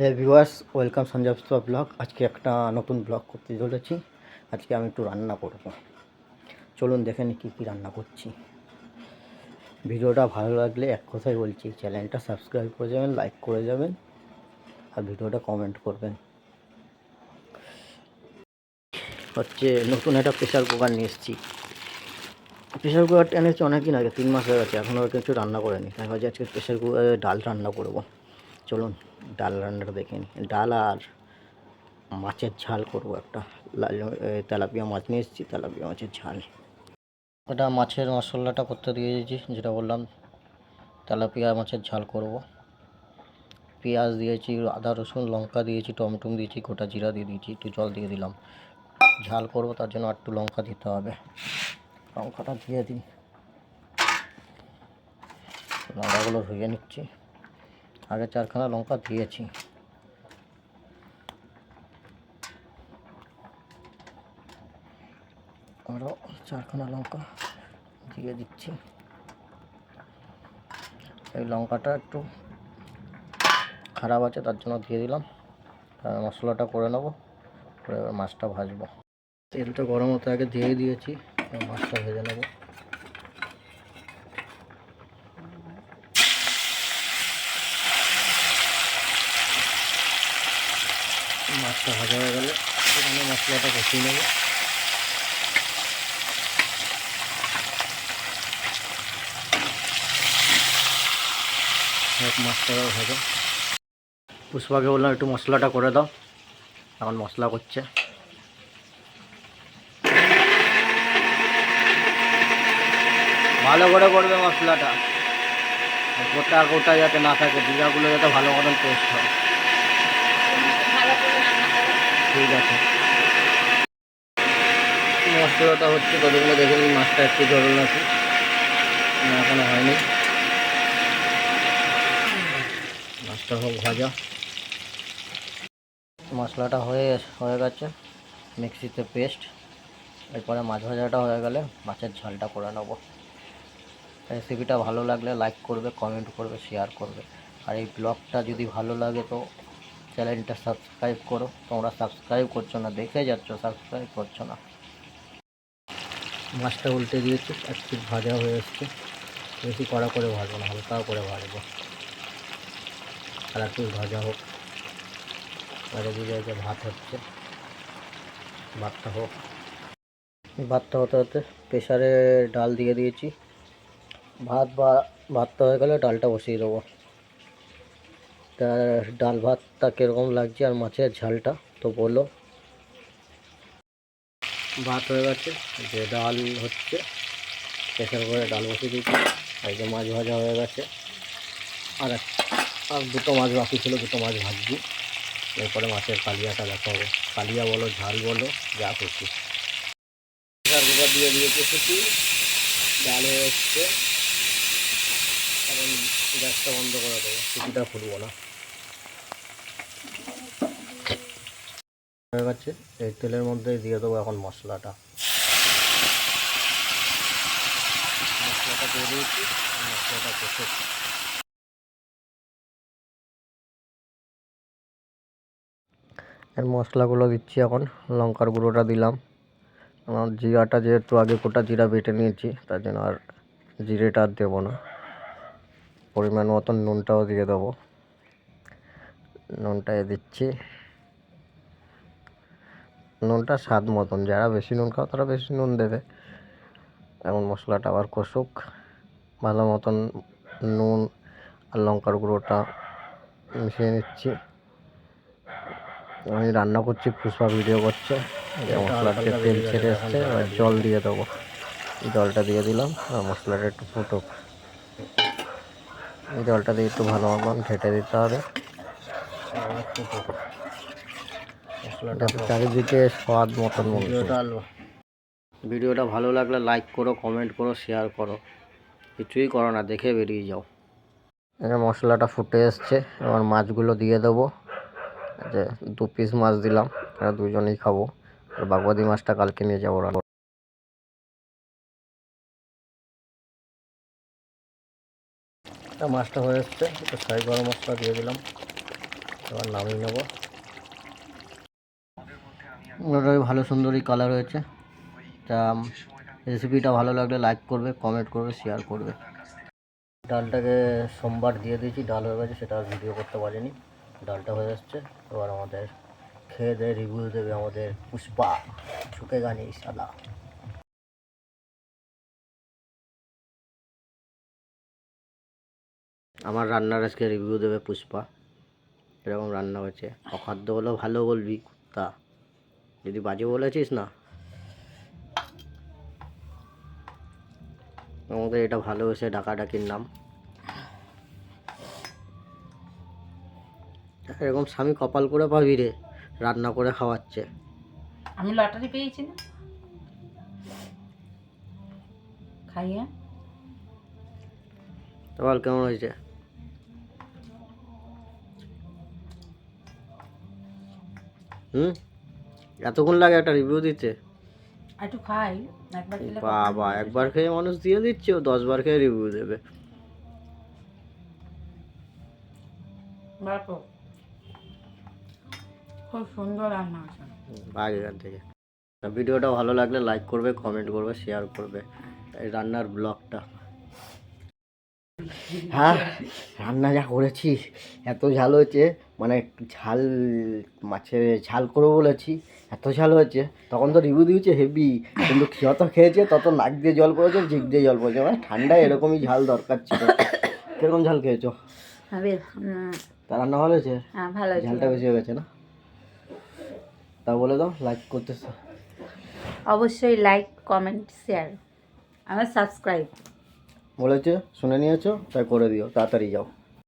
Hey viewers welcome Sanjay blog আজকে একটা নতুন ব্লগ করতে চলেছি। আজকে আমি একটু রান্না করব। চলুন দেখে নি কী কী রান্না করছি। ভিডিওটা ভালো লাগলে এক কথাই বলছি, চ্যানেলটা সাবস্ক্রাইব করে যাবেন লাইক করে যাবেন, আর ভিডিওটা কমেন্ট করবেন। হচ্ছে নতুন একটা প্রেশার কুকার নিয়ে এসেছি। প্রেশার কুকারটা এনেছি অনেকদিন আগে, তিন মাস হয়ে গেছে, এখনও কিছু রান্না করিনি। তাই আজকে প্রেশার কুকারে ডাল রান্না করব। চলুন ডাল রান্নাটা দেখে নিই। ডাল আর মাছের ঝাল করব একটা। লাল তেলাপিয়া মাছ নিয়ে এসেছি, তেলাপিয়া মাছের ঝাল। ওটা মাছের মশলাটা করতে দিয়ে দিয়েছি, যেটা বললাম, তেলাপিয়া মাছের ঝাল করব। পেঁয়াজ দিয়েছি, আদা, রসুন, লঙ্কা দিয়েছি, টমেটো দিয়েছি, গোটা জিরা দিয়ে দিয়েছি, একটু জল দিয়ে দিলাম। ঝাল করব, তার জন্য আর একটু লঙ্কা দিতে হবে। লঙ্কাটা দিয়ে দিই। লঙ্কাগুলো ধুয়ে নিচ্ছি। আগে চারখানা লঙ্কা দিয়েছি। আরও চারখানা লঙ্কা দিয়ে দিচ্ছি। এই লঙ্কাটা একটু খারাপ আছে, তার জন্য দিয়ে দিলাম। মশলাটা করে নেব, করে মাছটা ভাজবো। তেলটা গরম হতে আগে দিয়ে দিয়েছি মাছটা ভেজে নেব। মাছটা ভাজা হয়ে গেলে এখানে মশলাটা কষিয়ে নেব। এক মাছটাও ভাজা। পুষ্পাকে বললাম, একটু মশলাটা করে দাও। এখন মশলা করছে। ভালো করে করবে মশলাটা। গোটা গোটা যাতে না থাকে, জিরাগুলো যাতে ভালো মতন পেস্ট হয়। ঠিক আছে। মশলাটা হচ্ছে কতগুলো দেখে মাছটা একটু জল নাকি এখনও হয়নি। মাছটা হোক ভাজা। মশলাটা হয়ে হয়ে গেছে মিক্সিতে পেস্ট। এরপরে মাছ ভাজাটা হয়ে গেলে মাছের ঝালটা করে নেব। রেসিপিটা ভালো লাগলে লাইক করবে, কমেন্ট করবে, শেয়ার করবে। আর এই ব্লগটা যদি ভালো লাগে তো চ্যানেলটা সাবস্ক্রাইব করো। তোমরা সাবস্ক্রাইব করছ না, দেখে যাচ্ছ, সাবস্ক্রাইব করছ না। মাছটা উল্টে দিয়েছি, একটু ভাজা হয়ে এসছে। বেশি কড়া করে ভাজবো না, হালকা করে ভাজবো। আর একটু ভাজা হোক। আর এদিকে যে ভাত হচ্ছে, ভাতটা হোক। ভাতটা হতে হতে প্রেশারে ডাল দিয়ে দিয়েছি। ভাত বা, ভাতটা হয়ে গেলে ডালটা বসিয়ে দেবো। তা ডাল ভাতটা কীরকম লাগছে আর মাছের ঝালটা? তো বলো। ভাত হয়ে গেছে যে ডাল হচ্ছে। প্রেশার করে ডাল বসিয়ে দিয়েছি। আর যে মাছ ভাজা হয়ে গেছে। আর আর দুটো মাছ বাকি ছিল, দুটো মাছ ভাজছি এরপরে মাছের কালিয়াটা দেখা হবে কালিয়া বলো, ঝাল বলো, যা খুশি। প্রেশার কুকার দিয়ে দিয়েছি ডাল হয়ে এসছে। গ্যাসটা বন্ধ করে দেবো, সিটিটা ফুটবো না। হয়ে গেছে, এই তেলের মধ্যে দিয়ে দেবো এখন মশলাটা। মশলাটা দিয়ে দিয়েছি, মশলাটা এর মশলাগুলো দিচ্ছি এখন, লঙ্কার গুঁড়োটা দিলাম। আমার জিরাটা যেহেতু আগে গোটা জিরা বেটে নিয়েছি, তার জন্য আর জিরেটা আর দেবো না। পরিমাণ মতন নুনটাও দিয়ে দেবো। নুনটা দিচ্ছি। নুনটা স্বাদ মতন, যারা বেশি নুন খাও তারা বেশি নুন দেবে। এখন মশলাটা আবার কষুক। ভালো মতন নুন আর লঙ্কার গুঁড়োটা মিশিয়ে নিচ্ছি। আমি রান্না করছি, পুষ্পা ভিডিও করছে। যে তেল ছেড়ে এসছে জল দিয়ে দেবো। জলটা দিয়ে দিলাম, আর মশলাটা একটু ফুটুক। জলটা দিয়ে একটু ভালো মতন ঘেটে দিতে হবে। চারিদিকে স্বাদ মতন ভিডিওটা ভালো লাগলে লাইক করো কমেন্ট করো শেয়ার করো। কিছুই করো না দেখে বেরিয়ে যাও। এবার মশলাটা ফুটে এসছে এবার মাছগুলো দিয়ে দেবো। যে দু পিস মাছ দিলাম এরা দুজনেই খাব। আর বাগবাদি মাছটা কালকে নিয়ে যাব মাছটা হয়ে এসছে, একটু ফ্রাই গরম মশলা দিয়ে দিলাম। এবার নামিয়ে নেব। মোটামুটি ভালো সুন্দরই কালার হয়েছে। তা রেসিপিটা ভালো লাগলে লাইক করবে কমেন্ট করবে শেয়ার করবে। ডালটাকে সোমবার দিয়ে দিয়েছি, ডাল হয়ে গেছে, সেটা আর ভিডিও করতে পারিনি। ডালটা হয়ে যাচ্ছে এবার আমাদের খেয়ে দিয়ে রিভিউ দেবে আমাদের পুষ্পা। ঝুঁকে গানি সাদা আমার রান্নার আজকে রিভিউ দেবে পুষ্পা। এরকম রান্না হয়েছে। অখাদ্য হলেও ভালো বলবি তা যদি বাজে বলেছিস না। আমাদের এটা ভালো হয়েছে ডাকাডাকির নাম। এরকম স্বামী কপাল করে পাবি রে রান্না করে খাওয়াচ্ছে। আমি লটারি পেয়েছি না? খাইয়ে তোমার কেমন হয়েছে? হুম? এতক্ষণ লাগে একটা রিভিউ দিতে। একটু খাই একবার খেলে বাবা একবার খেয়ে মানুষ দিয়ে দিচ্ছে ও দশবার খেয়ে রিভিউ দেবে। খুব সুন্দর রান্না আছে এখান থেকে। ভিডিওটা ভালো লাগলে লাইক করবে কমেন্ট করবে শেয়ার করবে। এই রান্নার ব্লগটা। হ্যাঁ রান্না যা করেছি এত ঝাল হয়েছে মানে ঝাল মাছের ঝাল করব বলেছি এত ঝাল হয়েছে তখন তো রিভিউ দিয়েছে হেভি কিন্তু যত খেয়েছে তত নাক দিয়ে জল পড়েছে জিভ দিয়ে জল পড়েছে মানে ঠান্ডায় এরকমই ঝাল দরকার ছিল। কীরকম ঝাল খেয়েছো? তা রান্না ভালো হয়েছে? হ্যাঁ ভালো ঝালটা বেশি হয়ে গেছে না? তা বলে দাও লাইক করতেছে। অবশ্যই লাইক কমেন্ট শেয়ার আমার সাবস্ক্রাইব বলেছে শুনে নিয়েছো তাই করে দিও তাড়াতাড়ি যাও।